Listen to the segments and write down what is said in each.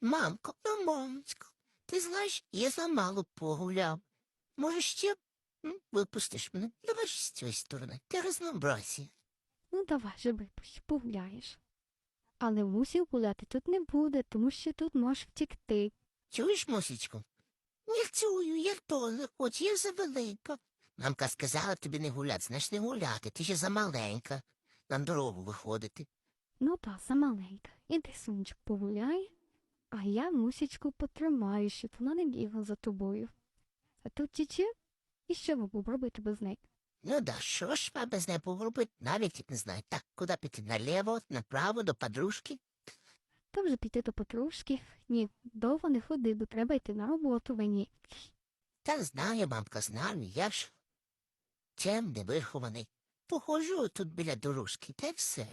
Мамко, ну, мамочко, ти знаєш, я замало погуляв. Може, ще м, випустиш мене? Давай ж з цієї сторони, для разнообразія. Ну, давай же випущу, погуляєш. Але мусів гуляти тут не буде, тому що тут можеш втікти. Чуєш, мусічко? Не чую, я то не хочу, я завелика. Мамка сказала тобі не гуляти, знаєш, не гуляти, ти ще замаленька. На дорогу виходити. Ну та, замаленька. Іди, сонечок, погуляй, а я мусічку потримаю, щоб вона не бігла за тобою. А тут тіче, і що ви будемо робити без неї? Ну да, що ж вам без неї робити? Навіть не знаю. Так, куди піти? Наліво, направо, до подружки? То вже піти до подружки. Ні, довго не ходи, бо треба йти на роботу мені. Та знаю, мамка, знаю, я ж чим не вихований. Походжу тут біля дорожки, та й все.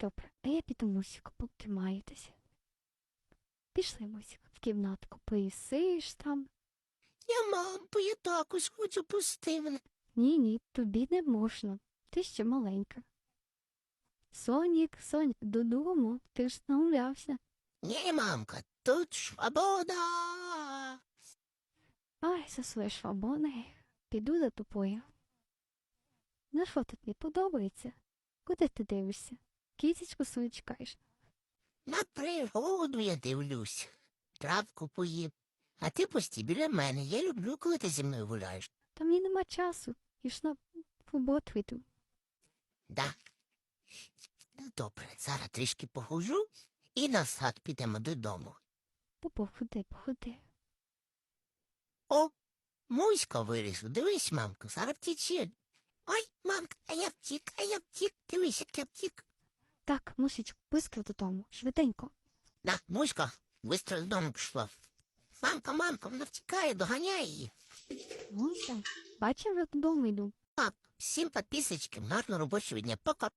Добре, а я піду мусіку, потримаєтеся. Пішли, мусіку, в кімнатку, поїсиш там. Я, мампо, я також хочу пусти мене. Ні, ні, тобі не можна. Ти ще маленька. Сонік, Сонік, додому, ти ж наумлявся. Ні, мамка, тут свобода. Ай, за свої швабони, піду за тобою. На що тобі подобається? Куди ти дивишся? Кітечку свою чекаєш. На природу я дивлюсь. Травку поїм. А ти постій біля мене. Я люблю, коли ти зі мною гуляєш. Та мені нема часу. Я ж на роботу йду. Да. Ну, добре, зараз трішки похожу і назад підемо додому. Та походи, походи. О, муська вирісла. Дивись, мамка, зараз втіче. Ой, мамка, а я втік, а я втік. Дивись, як я втік. Так, мусічку, бистро додому, швиденько. На, муська, швидко додому дому пішла. Мамка, мамка, вона втікає, доганяє її. Муся, бачив, як додому йду. Пап, всім підписочкам, гарного робочого дня. Пока.